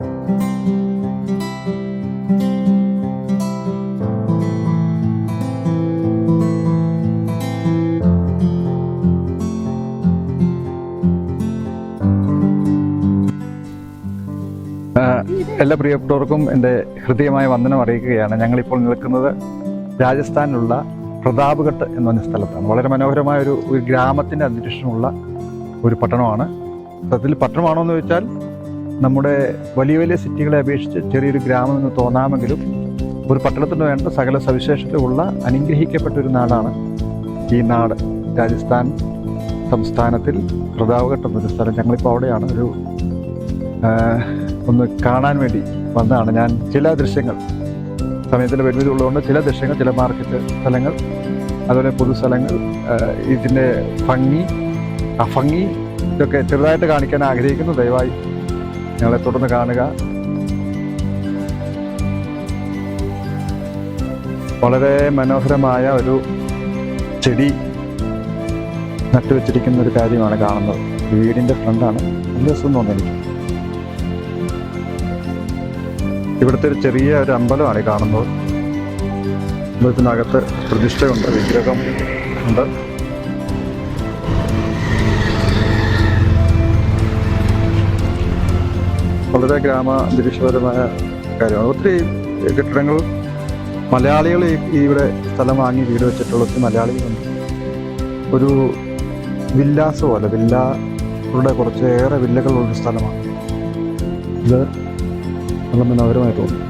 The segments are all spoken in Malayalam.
എല്ലാ പ്രിയപ്പെട്ടവർക്കും എന്റെ ഹൃദയമായ വന്ദനം അറിയിക്കുകയാണ്. ഞങ്ങളിപ്പോൾ നിൽക്കുന്നത് രാജസ്ഥാനിലുള്ള പ്രതാപ്ഘട്ട് എന്ന് പറഞ്ഞ സ്ഥലത്താണ്. വളരെ മനോഹരമായ ഒരു ഒരു ഗ്രാമത്തിന്റെ അന്തരീക്ഷമുള്ള ഒരു പട്ടണമാണ്. സത്യത്തിൽ പട്ടണമാണോ എന്ന് ചോദിച്ചാൽ നമ്മുടെ വലിയ വലിയ സിറ്റികളെ അപേക്ഷിച്ച് ചെറിയൊരു ഗ്രാമം എന്ന് തോന്നാമെങ്കിലും ഒരു പട്ടണത്തിന് വേണ്ട സകല സവിശേഷതയുള്ള അനുഗ്രഹിക്കപ്പെട്ട ഒരു നാടാണ് ഈ നാട്. രാജസ്ഥാൻ സംസ്ഥാനത്തിൽ പ്രതാപ്ഘട്ട് എന്നൊരു സ്ഥലം. ഞങ്ങളിപ്പോൾ അവിടെയാണ്. ഒരു ഒന്ന് കാണാൻ വേണ്ടി വന്നതാണ്. ഞാൻ ചില ദൃശ്യങ്ങൾ സമയത്തിന്റെ പരിമിതി ഉള്ളതുകൊണ്ട് ചില ദൃശ്യങ്ങൾ ചില മാർക്കറ്റ് സ്ഥലങ്ങൾ അതുപോലെ പൊതു സ്ഥലങ്ങൾ ഇതിന്റെ ഭംഗി ആ ഭംഗി ഇതൊക്കെ ചെറുതായിട്ട് കാണിക്കാൻ ആഗ്രഹിക്കുന്നു. ദയവായി ഞങ്ങളെ തുടർന്ന് കാണുക. വളരെ മനോഹരമായ ഒരു ചെടി നട്ടുവെച്ചിരിക്കുന്ന ഒരു കാര്യമാണ് കാണുന്നത്. വീടിന്റെ ഫ്രണ്ടാണ് നല്ല രസം തോന്നി എനിക്ക്. ഇവിടുത്തെ ഒരു ചെറിയ ഒരു അമ്പലമാണ് കാണുന്നത്. അമ്പലത്തിനകത്ത് പ്രതിഷ്ഠയുണ്ട് വിഗ്രഹം ഉണ്ട്. വളരെ ഗ്രാമ ദൃശ്യപരമായ കാര്യമാണ്. ഒത്തിരി കെട്ടിടങ്ങൾ മലയാളികൾ ഇവിടെ സ്ഥലം വാങ്ങി വീട് വെച്ചിട്ടുള്ള ഒത്തിരി മലയാളികളുണ്ട്. ഒരു വില്ലാസ് പോലെ വില്ലകളുടെ കുറച്ചേറെ വില്ലകളുള്ള സ്ഥലമാണ്. ഇത് നല്ല മനോഹരമായി തോന്നുന്നു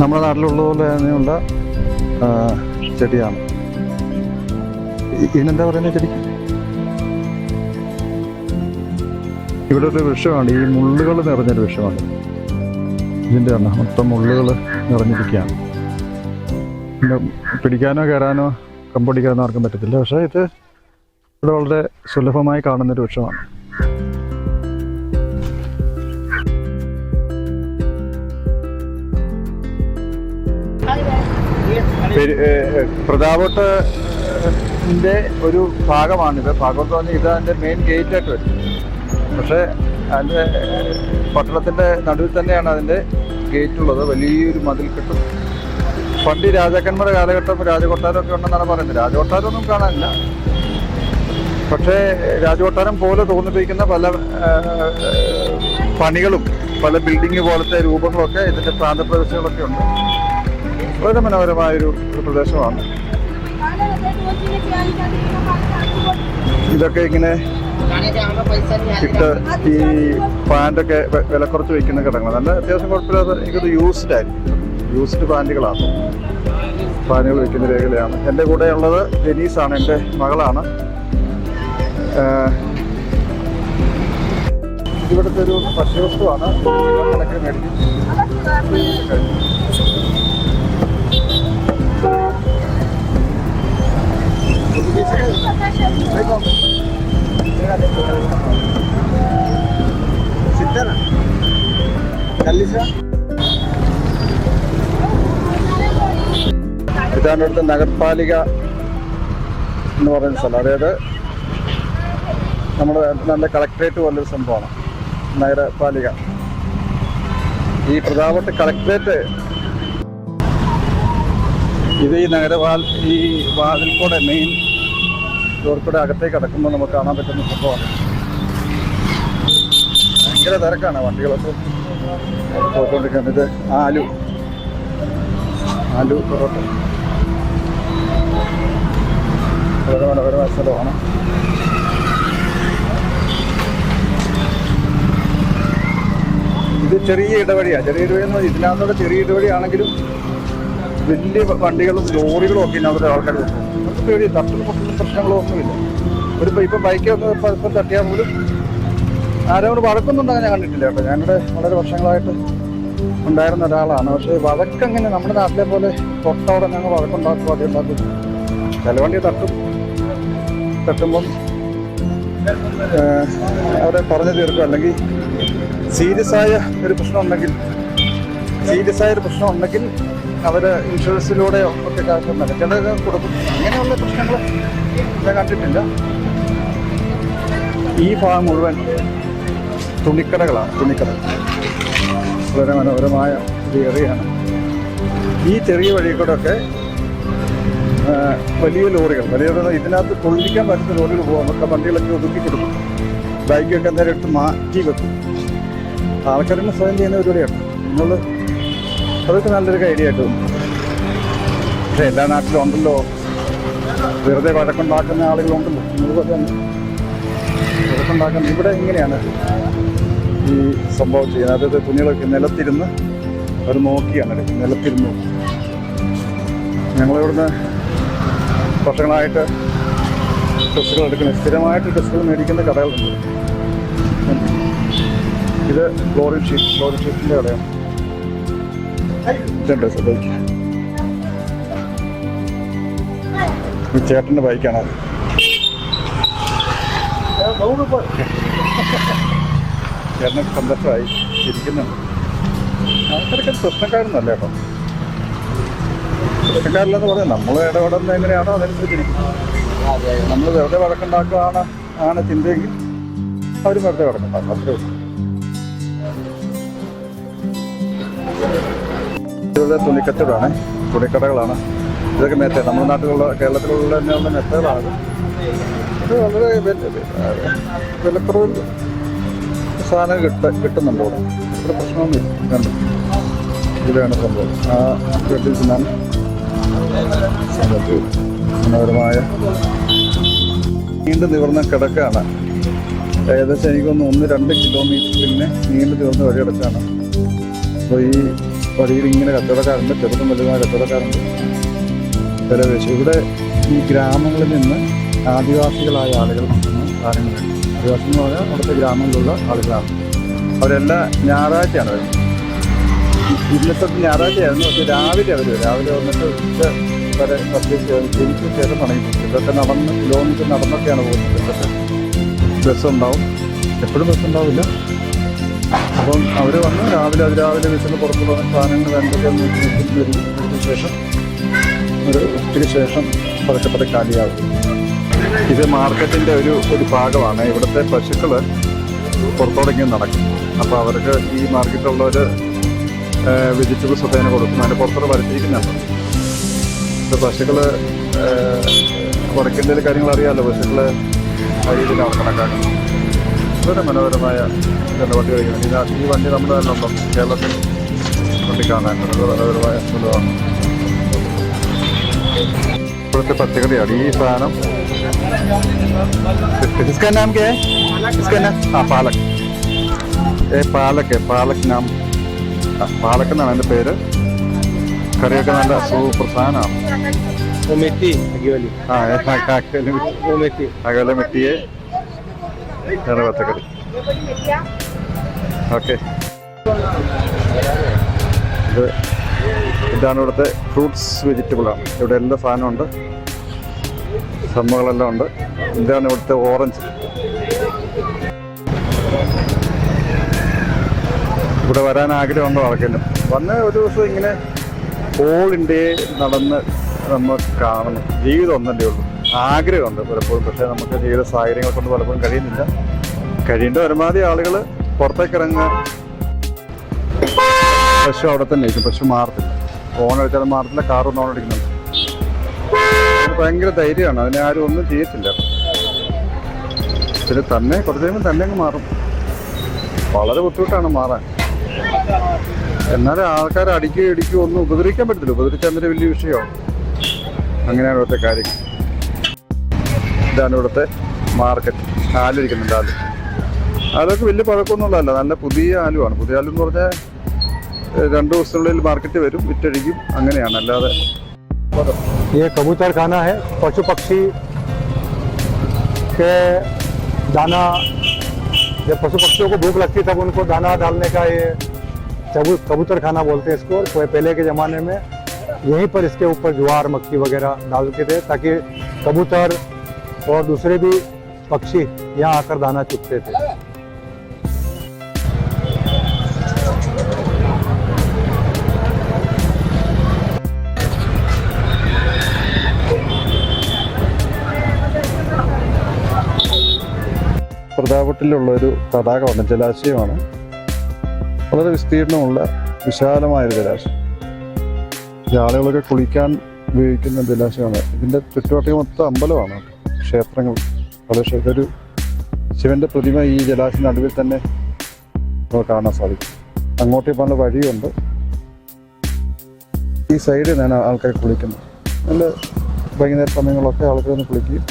നമ്മുടെ നാട്ടിലുള്ളത് പോലെ തന്നെയുള്ള ചെടിയാണ്. ഇതിനെന്താ പറയുന്നത് ചെടി ഇവിടെ ഒരു വൃക്ഷമാണ് ഈ മുള്ളുകൾ നിറഞ്ഞൊരു വൃക്ഷമാണ് ഇതിന്റെ ആണ് മൊത്തം മുള്ളുകൾ നിറഞ്ഞിരിക്കുകയാണ്. പിന്നെ പിടിക്കാനോ കയറാനോ കമ്പടിക്കാനോ ആർക്കും പറ്റത്തില്ല. പക്ഷേ ഇത് ഇവിടെ വളരെ സുലഭമായി കാണുന്നൊരു വൃക്ഷമാണ് പ്രതാപോട്ട് ഒരു ഭാഗമാണിത്. ഭാഗോട്ട് പറഞ്ഞാൽ ഇത് അതിന്റെ മെയിൻ ഗേറ്റ് ആയിട്ട് വരും പക്ഷേ അതിന്റെ പട്ടണത്തിന്റെ നടുവിൽ തന്നെയാണ് അതിന്റെ ഗേറ്റ് ഉള്ളത് വലിയൊരു മതിൽ കെട്ടും പണ്ട് രാജാക്കന്മാരുടെ കാലഘട്ടം രാജകൊട്ടാരമൊക്കെ ഉണ്ടെന്നാണ് പറയുന്നത്. രാജകൊട്ടാരമൊന്നും കാണാനില്ല. പക്ഷേ രാജകൊട്ടാരം പോലെ തോന്നിപ്പിക്കുന്ന പല പണികളും പല ബിൽഡിംഗ് പോലത്തെ രൂപങ്ങളൊക്കെ ഇതിന്റെ പ്രാന്തപ്രദേശങ്ങളൊക്കെ ഉണ്ട്. വളരെ മനോഹരമായൊരു പ്രദേശമാണ്. ഇതൊക്കെ ഇങ്ങനെ ഇട്ട് ഈ പാന്റൊക്കെ വില കുറച്ച് വയ്ക്കുന്ന കിടങ്ങൾ നല്ല അത്യാവശ്യം കുഴപ്പമില്ലാതെ എനിക്കത് യൂസ്ഡ് ആയിരിക്കും. യൂസ്ഡ് പാന്റുകളാണ് പാന്റുകൾ വയ്ക്കുന്ന രേഖയാണ് എന്റെ കൂടെ ഉള്ളത് ഡെനീസാണ്. എന്റെ മകളാണ്. ഇവിടുത്തെ ഒരു ഭക്ഷ്യവസ്തുവാണ്. കണക്കിന് മേടിക്കും ഇതാണ് ഇവിടുത്തെ നഗരപാലിക എന്ന് പറയുന്ന സ്ഥലം. അതായത് നമ്മുടെ നല്ല കളക്ട്രേറ്റ് പോലൊരു സംഭവമാണ്. നഗരപാലിക. ഈ പ്രതാപത്തെ കളക്ടറേറ്റ് ഇത് ഈ നഗരപാൽ ഈ വാതിൽക്കൂടെ കൂടെ മെയിൻ ഡോർ കൂടെ അകത്തേക്ക് കടക്കുമ്പോൾ നമുക്ക് കാണാൻ പറ്റുന്ന സംഭവമാണ്. ഭയങ്കര തിരക്കാണ് വണ്ടികളൊക്കെ. പോയിക്കൊണ്ടിരിക്കുന്നത് ഇത് ആലു. ആലു പൊറോട്ട. വളരെ മനോഹരമായ സ്ഥലമാണ്. ഇത് ചെറിയ ഇടവഴിയാണ് ചെറിയ ഇടവഴി എന്ന് ഇതിനകത്തൂടെ ചെറിയ ഇടവഴിയാണെങ്കിലും വലിയ വണ്ടികളും ലോറികളും ഒക്കെ ഇതിനകത്ത് ആൾക്കാർ നമുക്ക് പേടി തട്ടും പൊട്ടുന്ന പ്രശ്നങ്ങളോ ഒന്നുമില്ല. ഒരു ഇപ്പം ബൈക്ക് ഒന്ന് ഇപ്പം തട്ടിയാൽ പോലും ആരോട് വഴക്കൊന്നും ഞാൻ കണ്ടിട്ടില്ല കേട്ടോ. വളരെ വർഷങ്ങളായിട്ട് ഉണ്ടായിരുന്ന ഒരാളാണ്. പക്ഷേ വഴക്കങ്ങനെ നമ്മുടെ നാട്ടിലെ പോലെ തൊട്ടവിടെ ഞങ്ങൾ വഴക്കുണ്ടാക്കും അടി ഉണ്ടാക്കും. ചില വണ്ടി തട്ടും. തട്ടുമ്പം അവരെ പറഞ്ഞു തീർക്കും. അല്ലെങ്കിൽ സീരിയസ് ആയ ഒരു പ്രശ്നം ഉണ്ടെങ്കിൽ സീരിയസ് ആയ ഒരു പ്രശ്നം ഉണ്ടെങ്കിൽ അവർ ഇൻഷുറൻസിലൂടെയോ ഒക്കെ കാശ് ചിലത് കൊടുക്കും അങ്ങനെയുള്ള പ്രശ്നങ്ങൾ ഞാൻ കണ്ടിട്ടില്ല. ഈ ഭാഗം മുഴുവൻ തുണിക്കടകളാണ് തുണിക്കട വളരെ മനോഹരമായ ഒരു ഏറിയാണ് ഈ ചെറിയ വഴി കൂടെ ഒക്കെ വലിയ ലോറികൾ വലിയ ഇതിനകത്ത് കൊള്ളിക്കാൻ പറ്റുന്ന ലോറികൾ പോകാം നമുക്ക് വണ്ടികളൊക്കെ ഒതുക്കി കൊടുക്കും. ബൈക്കൊക്കെ എടുത്ത് മാറ്റി വെക്കും. ആൾക്കാരുടെ സ്വയം ചെയ്യുന്ന പരിപാടിയാണ്. നിങ്ങൾ അതൊക്കെ നല്ലൊരു ഐഡിയ ആയിട്ട് പക്ഷെ എല്ലാ നാട്ടിലും ഉണ്ടല്ലോ. വെറുതെ വഴക്കുണ്ടാക്കുന്ന ആളുകളുണ്ടല്ലോ തന്നെ. വഴക്കുണ്ടാക്കുന്ന ഇവിടെ എങ്ങനെയാണ് ഈ സംഭവം ചെയ്യുന്നത്. അതായത് തുണികളൊക്കെ നിലത്തിരുന്ന് അവർ നോക്കിയാണ്. നിലത്തിരുന്ന്. ഞങ്ങളിവിടുന്ന് വർഷങ്ങളായിട്ട് ഡ്രസ്സുകൾ എടുക്കുന്നത് സ്ഥിരമായിട്ട് ഡ്രസ്സുകൾ മേടിക്കുന്ന കടകളുണ്ട്. ഇത് ഫ്ലോറിൻ ഷീറ്റ് ഫ്ലോറിൻ ഷീറ്റിന്റെ കടയാണ്. ഇതുണ്ട് ബൈക്ക് ചേട്ടന്റെ ബൈക്കാണ്. അത് ചേട്ടനൊക്കെ സന്തോഷമായി ചിരിക്കുന്നുണ്ട് ആൾക്കാരൊക്കെ പ്രശ്നക്കാരൊന്നല്ല കേട്ടോ. പ്രശ്നക്കാരില്ലെന്ന് പറഞ്ഞാൽ നമ്മൾ ഇടപെടുന്നത് എങ്ങനെയാണോ അതനുസരിച്ചിരിക്കും നമ്മൾ വെറുതെ വഴക്കുണ്ടാക്കുകയാണ് ആണ് ചിന്തയെങ്കിൽ അവർ വെറുതെ വഴക്കുണ്ടാക്കും. അത്രേ ഉള്ളൂ. ഇവിടെ തുണിക്കച്ചവടമാണ്. തുണിക്കടകളാണ്. ഇതൊക്കെ മെത്ത നമ്മുടെ നാട്ടിലുള്ള കേരളത്തിലുള്ള തന്നെയുള്ള മെത്തകളാണ് ഇത്. വളരെ വില- വിലക്കുറവിൽ സാധനം കിട്ട കിട്ടുന്നുണ്ട് ഇവിടെ. ഇവിടെ പ്രശ്നമൊന്നുമില്ല. കണ്ടു ഇതിലാണ് സംഭവം. ആ വീട്ടിൽ നിന്നാണ് സംഭവത്തിൽ മനോഹരമായ നീണ്ടു നിവർന്ന കിടക്കാണ്. ഏകദേശം എനിക്കൊന്ന് ഒന്ന് രണ്ട് കിലോമീറ്റർ പിന്നെ നീണ്ടു നിവർന്ന വഴിയടച്ചാണ്. അപ്പോൾ ഈ വഴിയിൽ ഇങ്ങനെ കച്ചവടക്കാരുണ്ട് ചെറുതും വലുതുമായ കച്ചവടക്കാരുണ്ട്. വെച്ച് ഇവിടെ ഈ ഗ്രാമങ്ങളിൽ നിന്ന് ആദിവാസികളായ ആളുകൾ കാര്യങ്ങൾ ആദിവാസി എന്ന് പറഞ്ഞാൽ അവിടുത്തെ ഗ്രാമങ്ങളിലുള്ള ആളുകളാണ്. അവരെല്ലാ ഞായറാഴ്ചയാണ് വരുന്നത്. ഇന്നത്തെ ഞായറാഴ്ചയായിരുന്നു പക്ഷേ രാവിലെ അവർ രാവിലെ വന്നിട്ട് ഉച്ച വരെ പർച്ചേസ് ചെയ്തിട്ട് ശേഷം മടങ്ങി ഇതൊക്കെ നടന്ന് കിലോമീറ്റർ നടന്നൊക്കെയാണ് പോകുന്നത്. ബസ് ഉണ്ടാവും എപ്പോഴും ബസ് ഉണ്ടാവില്ല അപ്പം അവർ വന്ന് രാവിലെ അതിരാവിലെ പുറത്തു പുറത്തുള്ള സാധനങ്ങൾ നോക്കി ശേഷം ഒരു ഉച്ചയ്ക്ക് ശേഷം പതുക്കെ പതുക്കെ കാലിയാവും ഇത് മാർക്കറ്റിന്റെ ഒരു ഒരു ഭാഗമാണ്. ഇവിടുത്തെ പശുക്കൾ പുറത്തോടെങ്കിൽ നടക്കും. അപ്പോൾ അവർക്ക് ഈ മാർക്കറ്റിലുള്ളവർ വെജിറ്റബിൾ അതിന് കൊടുക്കും അതിന്റെ പുറത്തോടെ വരച്ചിരിക്കുന്നുണ്ട് ഇത് പശുക്കൾ വടക്കിന്റെ കാര്യങ്ങൾ അറിയാമല്ലോ പശുക്കൾ ആ രീതിയിലാണ് കണക്കാക്കുന്നത്. വളരെ മനോഹരമായ ഇതുണ്ട് വണ്ടി കഴിക്കുന്നത് ഇത് ഈ വണ്ടി നമ്മുടെ തന്നെ ഉണ്ടോ കേരളത്തിൽ വണ്ടി കാണാൻ വളരെ മനോഹരമായ സ്ഥലമാണ് ഇവിടുത്തെ പച്ചക്കറിയാണ് ഈ സാധനം इसका नाम क्या है इसका नाम हाँ पालक ഏ പാലക്ക് പാലക് നാം ആ, പാലക്ക് എന്നാണ് എൻ്റെ പേര് കറിയൊക്കെ നല്ല സൂപ്പർ സാധനമാണ് वो मेथी आगे वाली ആ ഏ, ആ, കാക്കല് वो मेथी അകലെ മെറ്റിയെ വേറെ പച്ചക്കറി ഓക്കെ. ഇത് ഇതാണ് ഇവിടുത്തെ ഫ്രൂട്ട്സ് വെജിറ്റബിളാണ് ഇവിടെ എല്ലാ സാധനവും ഉണ്ട്. സംഭവങ്ങളെല്ലാം ഉണ്ട്. ഇതാണ് ഇവിടുത്തെ ഓറഞ്ച്. ഇവിടെ വരാൻ ആഗ്രഹമുണ്ടോ ആർക്കെങ്കിലും? വന്ന് ഒരു ദിവസം ഇങ്ങനെ ഓൾ ഇന്ത്യയെ നടന്ന് നമ്മൾ കാണണം. ജീവിതം ഒന്നല്ലേ ഉള്ളൂ. ആഗ്രഹമുണ്ട് പലപ്പോഴും. പക്ഷേ നമുക്ക് ജീവിത സാഹചര്യങ്ങൾ കൊണ്ട് പലപ്പോഴും കഴിയുന്നില്ല. കഴിയേണ്ട പരമാവധി ആളുകൾ പുറത്തേക്ക് ഇറങ്ങുക. പശു അവിടെ തന്നെ ഇരിക്കും. പശു മാറത്തില്ല. ഫോൺ അടിച്ചാൽ മാറത്തില്ല. കാർ ഒന്നും അടിക്കുന്നുണ്ട് ഭയങ്കര ധൈര്യമാണ്. അതിനെ ആരും ഒന്നും ചെയ്യത്തില്ല. പിന്നെ തന്നെ കുറച്ച് കഴിയുമ്പോൾ തന്നെ അങ്ങ് മാറും. വളരെ ബുദ്ധിമുട്ടാണ് മാറാൻ. എന്നാലും ആൾക്കാർ അടിക്കുകയോ ഇടിക്കുകയോ ഒന്നും ഉപദ്രവിക്കാൻ പറ്റത്തില്ല. ഉപദ്രവിച്ചാൽ വലിയ വിഷയമാണ് അങ്ങനെയാണ് ഇവിടുത്തെ കാര്യങ്ങൾ. ഇതാണ് ഇവിടുത്തെ മാർക്കറ്റ് ആലിരിക്കുന്നുണ്ട് ആല് അതൊക്കെ വലിയ പഴക്കമൊന്നുമുള്ളതല്ല നല്ല പുതിയ ആലുവാണ് പുതിയ ആലു എന്ന് പറഞ്ഞാൽ ഏഹ്, രണ്ട് ദിവസത്തിനുള്ളിൽ മാർക്കറ്റ് വരും വിറ്റഴിക്കും അങ്ങനെയാണ് അല്ലാതെ ये कबूतर खाना है पशु पक्षी के दाना जब पशु पक्षियों को भूख लगती तब उनको दाना डालने का ये कबू- कबूतर खाना बोलते हैं इसको कोई पहले के ज़माने में यहीं पर इसके ऊपर ज्वार मक्की वगैरह डालते थे ताकि कबूतर और दूसरे भी पक्षी यहाँ आकर दाना चुगते थे പ്രതാപത്തിലുള്ള ഒരു തടാകമാണ് ജലാശയമാണ് വളരെ വിസ്തീർണമുള്ള വിശാലമായൊരു ജലാശയം ഈ ആളുകളൊക്കെ കുളിക്കാൻ ഉപയോഗിക്കുന്ന ജലാശയമാണ് ഇതിൻ്റെ ചുറ്റുവട്ടം മൊത്തം അമ്പലമാണ് ക്ഷേത്രങ്ങൾ. വളരെ ഒരു ശിവന്റെ പ്രതിമ ഈ ജലാശയ നടുവിൽ തന്നെ നമുക്ക് കാണാൻ സാധിക്കും. അങ്ങോട്ട് പോകുന്ന വഴിയുണ്ട്. ഈ സൈഡിൽ നിന്നാണ് ആൾക്കാർ കുളിക്കുന്നത്. നല്ല വൈകുന്നേര സമയങ്ങളൊക്കെ ആൾക്കാർ ഒന്ന് കുളിക്കുകയും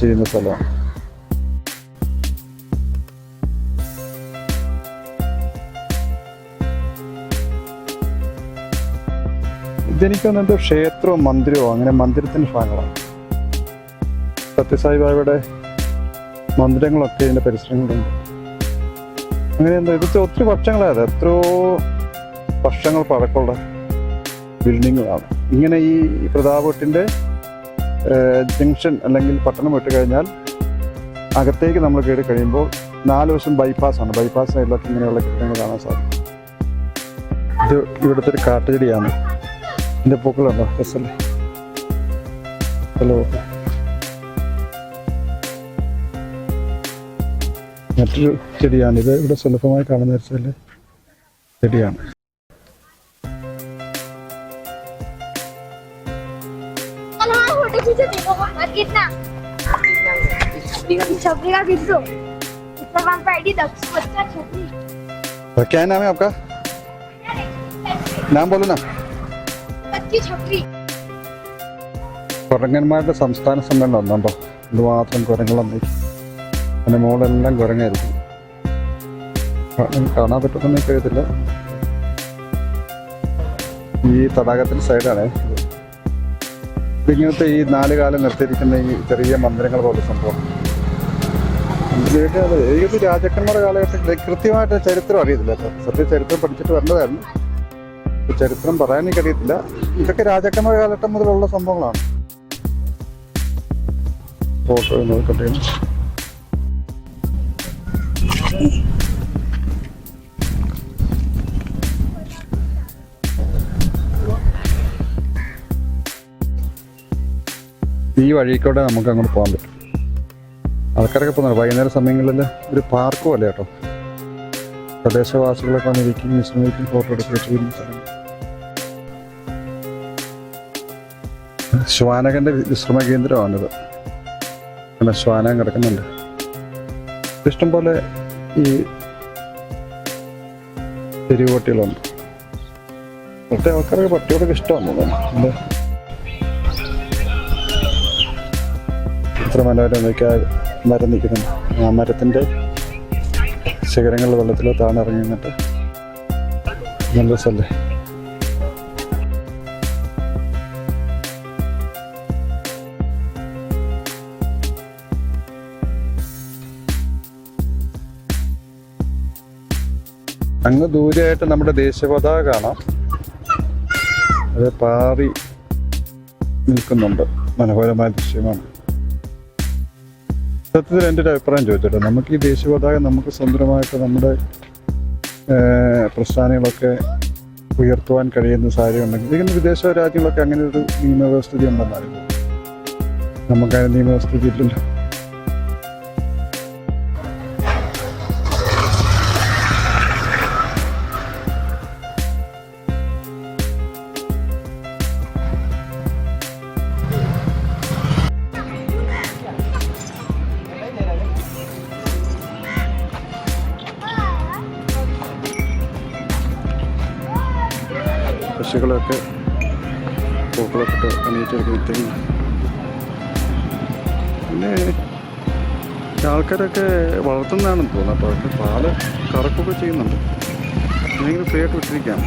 ചെയ്യുന്ന സ്ഥലമാണ്. ഇതെനിക്ക് തോന്നുന്നത് ക്ഷേത്രവും മന്ദിരവും അങ്ങനെ മന്ദിരത്തിന്റെ ഭാഗങ്ങളാണ്. സത്യസായി ബാബയുടെ മന്ദിരങ്ങളൊക്കെ ഇതിന്റെ പരിസരങ്ങളുണ്ട്. അങ്ങനെ എന്താ ഇതൊക്കെ ഒത്തിരി വർഷങ്ങളായത് എത്രയോ വർഷങ്ങൾ പഴക്കമുള്ള ബിൽഡിങ്ങുകളാണ്. ഇങ്ങനെ ഈ പ്രതാപട്ടിന്റെ ജംഗ്ഷൻ അല്ലെങ്കിൽ പട്ടണം വിട്ട് കഴിഞ്ഞാൽ അകത്തേക്ക് നമ്മൾ കയറി കഴിയുമ്പോൾ നാല് വശം ബൈപ്പാസാണ് ബൈപ്പാസ് സൈഡിലൊക്കെ ഇങ്ങനെയുള്ള കെട്ടിടങ്ങൾ കാണാൻ സാധിക്കും ഇത് ഇവിടുത്തെ ഒരു കാട്ടുചെടിയാണ് എന്റെ പൂക്കളുണ്ടോ? രസല്ലേ? ഹലോ. മറ്റൊരു ചെടിയാണ് ഇത് ഇവിടെ സുലഭമായി കാണുന്ന വെച്ചാൽ ചെടിയാണ് चल हमारा फोटो खींचो देखो और कितना छपरी का खींच दो इंस्टाग्राम पे आईडी दक्ष बच्चा छपरी क्या नाम है आपका നാം बोलो ना बच्ची छपरी കുരങ്ങന്മാരുടെ സംസ്ഥാന സമ്മേളനം ഒന്നുണ്ടോ എന്തുമാത്രം കുരങ്ങളൊന്നും അതിന്റെ മോളെല്ലാം കുരങ്ങായിരിക്കും. കാണാൻ പറ്റുമെന്ന് കഴിയത്തില്ല ഈ തടാകത്തിന്റെ സൈഡാണ്. ഇങ്ങനത്തെ ഈ നാല് കാലം നിർത്തിയിരിക്കുന്ന ഈ ചെറിയ മന്ദിരങ്ങൾ പോലെ സംഭവം. ഏത് രാജാക്കന്മാരുടെ കാലഘട്ടത്തിൽ കൃത്യമായിട്ട് ചരിത്രം അറിയത്തില്ല സത്യ ചരിത്രം പഠിച്ചിട്ട് വരേണ്ടതായിരുന്നു ചരിത്രം പറയാൻ എനിക്കറിയത്തില്ല. ഇതൊക്കെ രാജാക്കന്മാരുടെ കാലഘട്ടം മുതലുള്ള സംഭവങ്ങളാണ്. ഫോട്ടോ നോക്കട്ടെ. ഈ വഴിക്കൂടെ നമുക്ക് അങ്ങോട്ട് പോകാൻ പറ്റും. ആൾക്കാരൊക്കെ പോകുന്നുണ്ട്. വൈകുന്നേര സമയങ്ങളിൽ ഒരു പാർക്ക് പോലെ കേട്ടോ? പ്രദേശവാസികളൊക്കെ വന്നിരിക്കും വിശ്രമിക്കും ഫോട്ടോ എടുക്കുകയും സ്ഥലം ശ്വാനകന്റെ വിശ്രമ കേന്ദ്രമാണിത്. അങ്ങനെ ശ്വാനം കിടക്കുന്നുണ്ട്. ഇഷ്ടം പോലെ ഈ തെരുവ് പട്ടികളുണ്ട് ഇവിടുത്തെ ആൾക്കാർക്ക് പട്ടിയോടൊക്കെ ഇഷ്ടമാണ്. ഇത്ര മനോഹരം നോക്കിയാൽ മരം നിൽക്കുന്നുണ്ട് ആ മരത്തിന്റെ ശിഖരങ്ങളിൽ വെള്ളത്തിൽ താണിറങ്ങി നിന്നിട്ട് നല്ല രസമല്ലേ അങ്ങ് ദൂരെയായിട്ട് നമ്മുടെ ദേശീയപതാക കാണാം. അത് പാറി നിൽക്കുന്നുണ്ട്. മനോഹരമായ ദൃശ്യമാണ്. സത്യത്തിൽ എന്റെ ഒരു അഭിപ്രായം ചോദിച്ചോട്ടെ നമുക്ക് ഈ ദേശീയ പതാക നമുക്ക് സ്വന്തമായിട്ട് നമ്മുടെ പ്രസ്ഥാനങ്ങളൊക്കെ ഉയർത്തുവാൻ കഴിയുന്ന സാഹചര്യം ഉണ്ടെങ്കിൽ ഇതിന് വിദേശ രാജ്യങ്ങളൊക്കെ അങ്ങനെ ഒരു നിയമവ്യവസ്ഥിതി ഉണ്ടെന്നറിയുന്നു നമുക്കതിന് നിയമവ്യവസ്ഥിതി ഇല്ലല്ലോ. പശുക്കളൊക്കെ പൂക്കളൊക്കെ ഇട്ട് അണിയിച്ചെടുക്കുമ്പോഴത്തേക്കും പിന്നെ ആൾക്കാരൊക്കെ വളർത്തുന്നതാണെന്ന് തോന്നുന്നു. അപ്പോൾ അവർക്ക് പാൽ കറക്കൊക്കെ ചെയ്യുന്നുണ്ട്. എന്തെങ്കിലും ഫ്രീ ആയിട്ട് വിട്ടിരിക്കാം